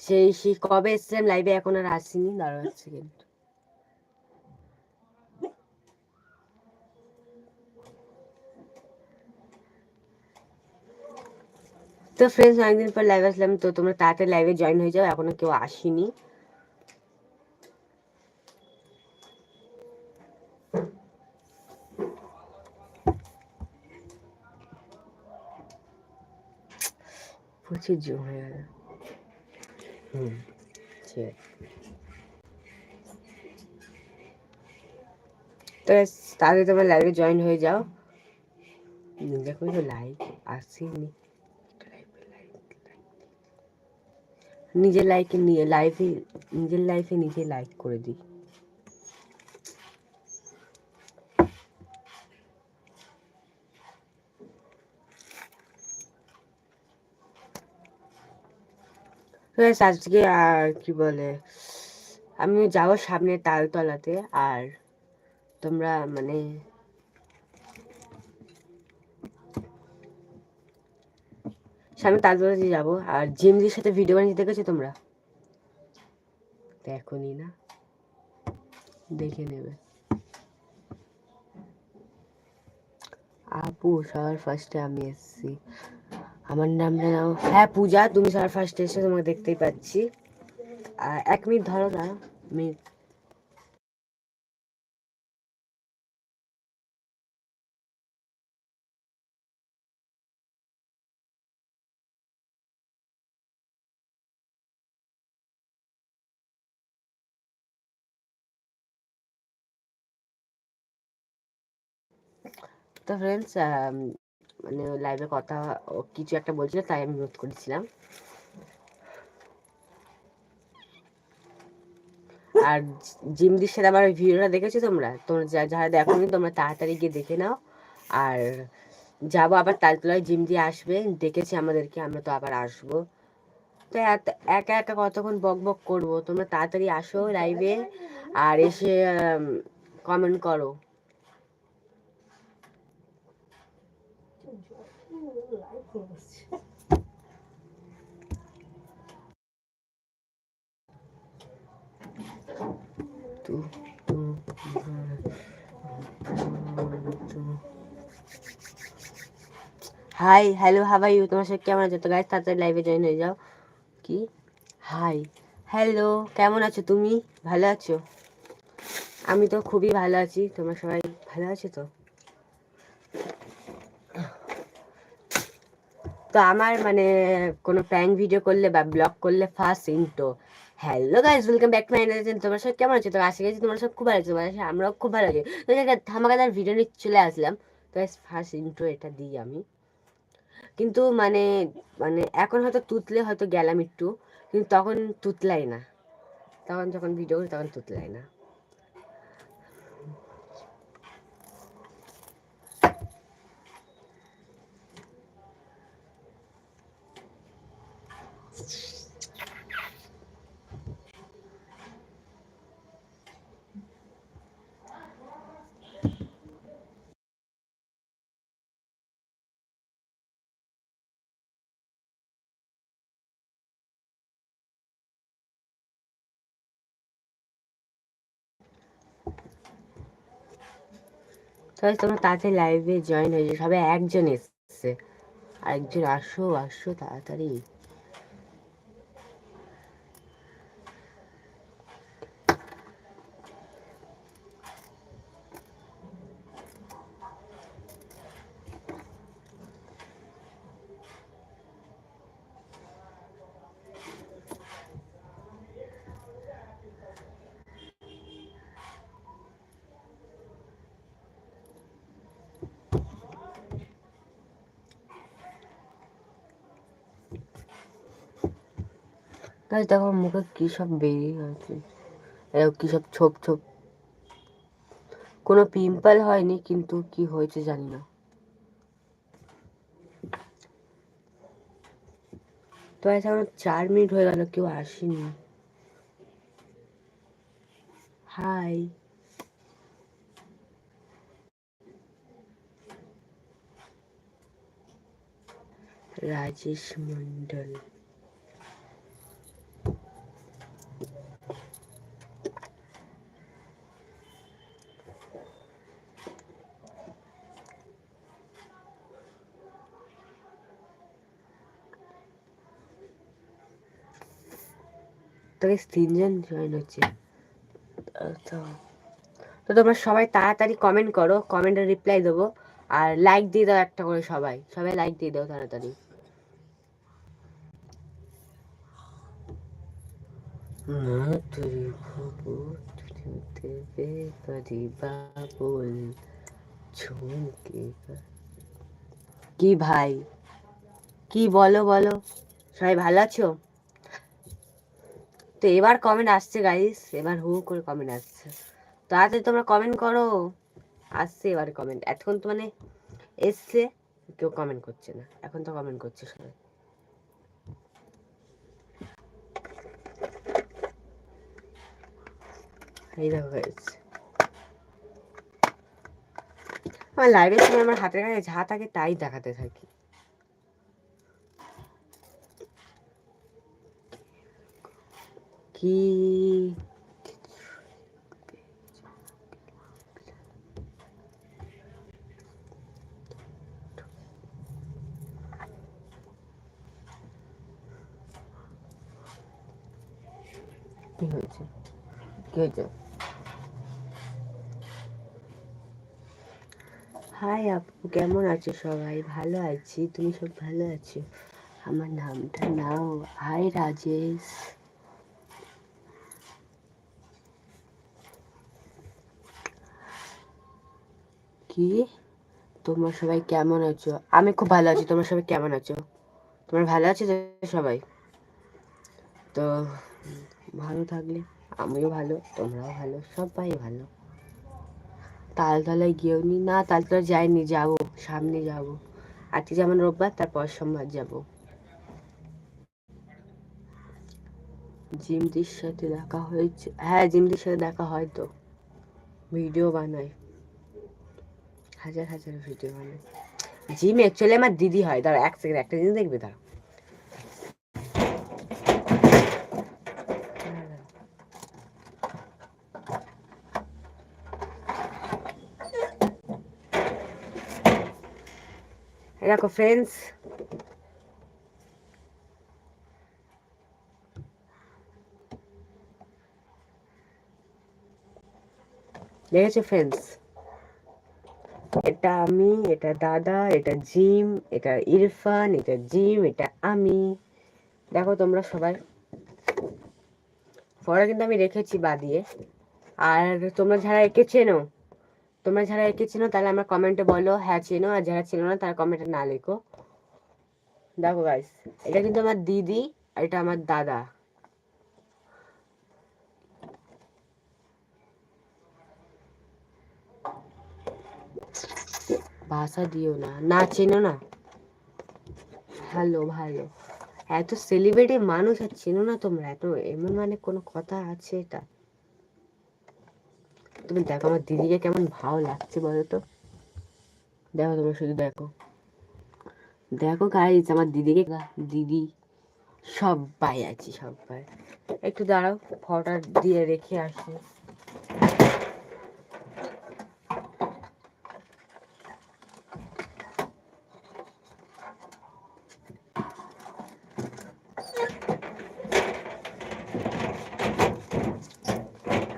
সেই সেই কবে এসেছিলাম লাইভে এখন আর আসিনি এক সেকেন্ড তো ফ্রেন্ডস অনেকদিন পর লাইভ আসলাম, তো তোমরা তাড়াতাড়ি লাইভে জয়েন হয়ে যাও, এখনও কেউ আসেনি। প্রচুর জম হয়ে গেল। হুম। তো তাহলে তোমরা লাইভে জয়েন হয়ে যাও। দেখো তো লাইক আসেনি নিজের লাইকে নিয়ে লাইফে নিজের লাইফে নিজে লাইক করে দিই। আজকে আর কি বলে আমি যাব সামনে তালতলাতে। আর তোমরা মানে সামনে তালতলাতে যাব। আর জিমজির সাথে ভিডিও বানিয়ে দেখেছ তোমরা? দেখোনি না দেখে নেবে। আপু সবার ফার্স্টে আমি এসেছি। আমার নামটা নাও হ্যাঁ পূজা, তুমি সবার ফার্স্টে এসে তোমাকে দেখতেই পাচ্ছি। এক মিনিট ধরো না মিনিট। তো ফ্রেন্ডস মানে লাইভে কথা কিছু একটা বলছিল, তাই আমি নোট করেছিলাম। আর জিমদির সাথে আমার ভিডিওটা দেখেছ তোমরা? তোমরা যারা দেখোনি, তোমরা তাড়াতাড়ি গিয়ে দেখে নাও। আর যাব আবার তালতলায় জিম দিয়ে আসবে দেখেছি আমাদেরকে, আমরা তো আবার আসব। তো একা একা কতক্ষণ বক বক করব? তোমরা তাড়াতাড়ি আসো লাইভে আর এসে কমেন্ট করো। হাই হ্যালো হাবাই ইউ তোমার সাথে কেমন আছো? তো গাইজ তাড়াতাড়ি লাইভে জয়েন হয়ে যাও। কি? হাই হ্যালো কেমন আছো তুমি? ভালো আছো? আমি তো খুবই ভালো আছি। তোমরা সবাই ভালো আছো তো? তো আমার মানে কোনো প্র্যাঙ্ক ভিডিও করলে বা ব্লগ করলে first intro hello guys welcome back my channel তোমার সব কেমন আছে? তো আশা করছি তোমার সব খুব ভালো আছে, তোমার আমরাও খুব ভালো আছি। তো ধামাকাদার ভিডিও নিয়ে চলে আসলাম। তো ফার্স্ট ইন্ট্রো এটা দিই আমি। কিন্তু মানে মানে এখন হয়তো তুতলে হয়তো গেলাম একটু, কিন্তু তখন তুতলাই না। তখন যখন ভিডিও করি তখন তুতলাই না। তাহলে তোমরা তাড়াতাড়ি লাইভে জয়েন হয়ে যাও। সবাই একজন এসছে। আরেকজন আসো আসো তাড়াতাড়ি। গাছ দেখো মুখে কি সব বেরিয়ে গেছে। এরকম কি সব ছোপ ছোপ। কোনো পিম্পল হয়নি, কিন্তু কি হয়েছে জানি না। তো আজ আমার চার মিনিট হয়ে গেল, কেউ আসেনি। হাই রাজেশ মন্ডল তোকে তিনজন জয়েন হচ্ছে। তো তো তোমরা সবাই তাড়াতাড়ি কমেন্ট করো কমেন্টে রিপ্লাই দেবো। আর লাইক দিয়ে দাও একটা করে সবাই। সবাই লাইক দিয়ে দাও তাড়াতাড়ি। কি ভাই? কি বলো বলো? সবাই ভালো আছো? তো এবার কমেন্ট আসছে গাইস এবার হু করে কমেন্ট আসছে। তাড়াতাড়ি তোমরা কমেন্ট করো। আসছে এবার কমেন্ট এখন তো মানে এসছে, কেউ কমেন্ট করছে না। এখন তো কমেন্ট করছে সবাই। এই আমার লাইভের সময় আমার হাতের কাছে যা থাকে তাই দেখাতে থাকি। কি হয়েছে কি হয়েছে হাই আপু কেমন আছো সবাই? ভালো আছি। তুমি সব ভালো আছো? আমার নামটা নাও। হাই রাজেশ। কি তোমরা সবাই কেমন আছো? আমি খুব ভালো আছি, তোমরা সবাই কেমন আছো? তোমরা ভালো আছো সবাই? তো, ভালো থাকলে আমিও ভালো, তোমরাও ভালো, সবাই ভালো। তালতলায় গিয়েও নি? না, তালতলা যাইনি, যাব, সামনে যাব। আজকে যেমন রোববার, তারপর সোমবার যাব। জিমদির সাথে দেখা হয়েছে হ্যাঁ জিমদির সাথে দেখা হয় তো। ভিডিও বানায়। হাজার হাজার ভিডিও বানায়। জিম অ্যাকচুয়ালি আমার দিদি হয়, দাঁড়া এক সেকেন্ড একটা জিনিস দেখবে, দাঁড়া। দেখো ফ্রেন্ডস দেখেছ ফ্রেন্ডস এটা আমি, এটা দাদা, এটা জিম, এটা ইরফান, এটা জিম, এটা আমি। দেখো তোমরা সবাই। পরে কিন্তু আমি রেখেছি বাদিয়ে আর তোমরা যারা একে চেনো, তোমরা যারা একে চেনো, তাহলে আমার কমেন্টে বলো। হ্যাঁ চেনো। আর যারা চেনো না, তারা কমেন্টে না লেখো। দেখো গাইস এটা কিন্তু আমার দিদি আর এটা আমার দাদা। ভাষা দিও না না চেনো না। ভালো ভালো। এত সেলিব্রিটি মানুষ আর চেনো না তোমরা, এত এমন মানে কোনো কথা আছে এটা? তুমি দেখো আমার দিদিকে কেমন ভালো লাগছে বলো তো। দেখো তোমরা শুধু দেখো। দেখো গাইজ আমার দিদিকে দিদি। সবাই আছি সব সবাই একটু দাঁড়াও ফটোটা দিয়ে রেখে আসি।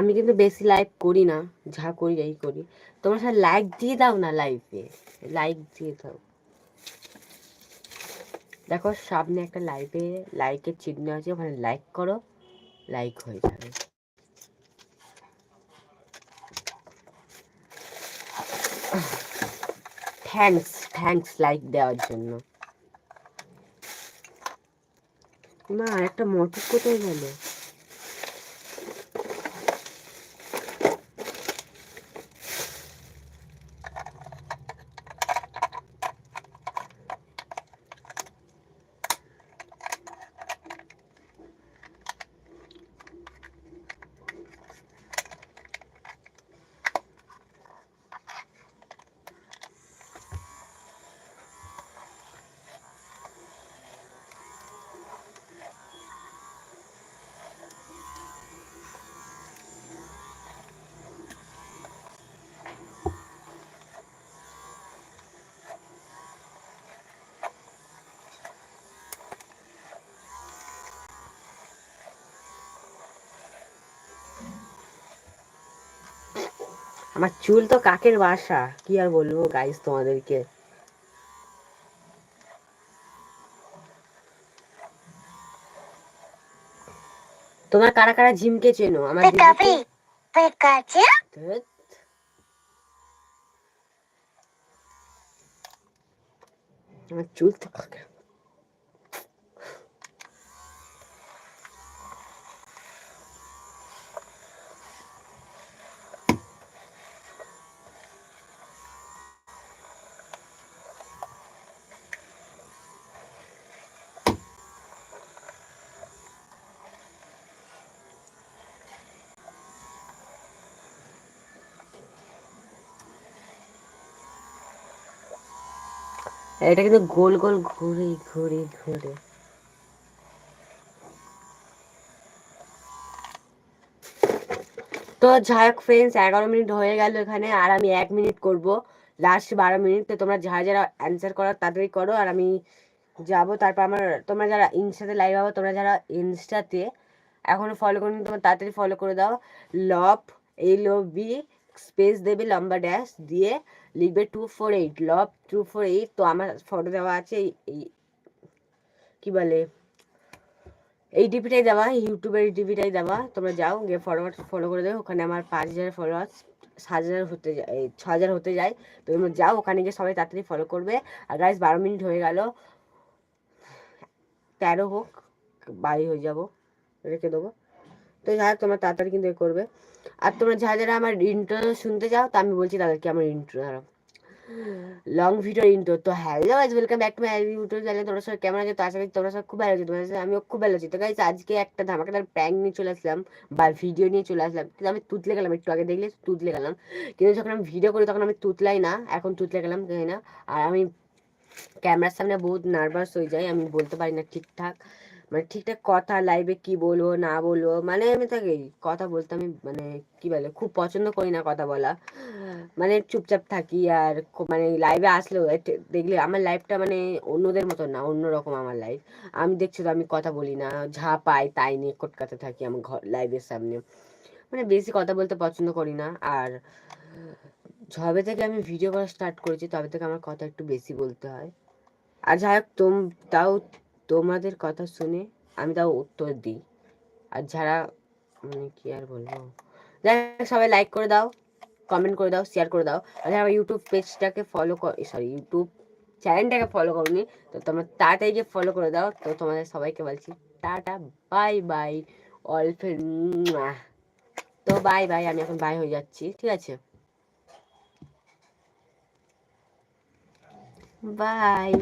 আমি কিন্তু বেশি লাইভ করি না, যা করি যাই করি। তোমরা সব লাইক দিয়ে দাও না লাইভে লাইক দিয়ে দাও। দেখো, সামনে একটা লাইভে লাইকের চিহ্ন আছে, ওখানে লাইক করো লাইক হয়ে যাবে। থ্যাংকস থ্যাংকস লাইক দেওয়ার জন্য। না একটা মোটর কোথায় গেল? আমার চুল তো কাকের বাসা। কি আর বলব গাইস তোমাদেরকে? তোমার কারা কারা জিমকে চেনো? আমার। আমার চুল তো কাকের এটা কিন্তু গোল গোল ঘুরে ঘুরে ঘুরে। তো যাই হোক ফ্রেন্ডস এগারো মিনিট হয়ে গেল এখানে, আর আমি এক মিনিট করব। লাস্ট বারো মিনিট, তো তোমরা যারা যারা অ্যান্সার করো তাড়াতাড়ি করো। আর আমি যাব, তারপর আমার, তোমরা যারা ইনস্টাতে লাইভ হব, তোমরা যারা ইনস্টাতে এখনও ফলো করনি, তোমরা তাড়াতাড়ি ফলো করে দাও। Love L O V space দেবে, লম্বা ড্যাশ দিয়ে লিখবে two four eight love two four eight তো আমার ফটো দেওয়া আছে এই- কি বলে? এই ডিপিটাই দেওয়া ইউটিউবের এই ডিপিটাই দেওয়া, তোমরা যাও, গিয়ে ফলোয়ার ফলো করে দেবে ওখানে আমার পাঁচ হাজার ফলোয়ার্স সাত হাজার হতে যায় ছ হাজার হতে যায়, তো তোমরা যাও, ওখানে গিয়ে সবাই তাড়াতাড়ি ফলো করবে, আর গাইজ বারো মিনিট হয়ে গেল, তেরো হোক বাড়ি হয়ে যাব, রেখে দেবো, তো যাই হোক, তোমরা তাড়াতাড়ি কিন্তু করবে। আর তোমরা যারা যারা আমার ইন্ট্রো শুনতে চাও, তা আমি বলছি তাদেরকে আমার ইন্ট্রো দাঁড়াও। লং ভিডিও ইন্ট্রো তো hello guys welcome back to my YouTube channel তোমরা সবাই কেমন আছে? তো আশা করি তোমরা সব খুব ভালো আছো। তোমার সাথে আমিও খুব ভালো আছি। তো গাইজ আজকে একটা ধামাকাদার প্র্যাঙ্ক নিয়ে চলে আসলাম, বা ভিডিও নিয়ে চলে আসলাম। কিন্তু আমি তুতলে গেলাম, একটু আগে দেখলে তুতলে গেলাম। কিন্তু যখন আমি ভিডিও করি তখন আমি তুতলাই না, এখন তুতলে গেলাম না? আর আমি ক্যামেরার সামনে বহুত নার্ভাস হয়ে যাই, আমি বলতে পারি না ঠিকঠাক। মানে ঠিকঠাক কথা লাইভে কি বলব, না বলব মানে আমি তাকে কথা বলতে আমি মানে কি বলে, খুব পছন্দ করি না কথা বলা। মানে চুপচাপ থাকি আর মানে লাইভে আসলেও দেখলে আমার লাইফটা মানে অন্যদের মতো না, অন্যরকম আমার লাইফ আমি দেখছ তো আমি কথা বলি না, যা পাই তাই নিয়ে কটকাতে থাকি আমার ঘর লাইভের সামনে। মানে বেশি কথা বলতে পছন্দ করি না আর যবে থেকে আমি ভিডিও করা স্টার্ট করেছি, তবে থেকে আমার কথা একটু বেশি বলতে হয়। আর যাই হোক, তোম তাও তোমাদের কথা শুনে আমি তাও উত্তর দিই। আর যারা মানে কি আর বলব? যাই সবাই লাইক করে দাও কমেন্ট করে দাও শেয়ার করে দাও। আর যারা ইউটিউব পেজটাকে ফলো কর সরি ইউটিউব চ্যানেলটাকে ফলো করনি, তো তোমরা তাড়াতাড়ি গিয়ে ফলো করে দাও। তো তোমাদের সবাইকে বলছি, টাটা বাই বাই অল তো বাই বাই আমি এখন বাই হয়ে যাচ্ছি, ঠিক আছে? বাই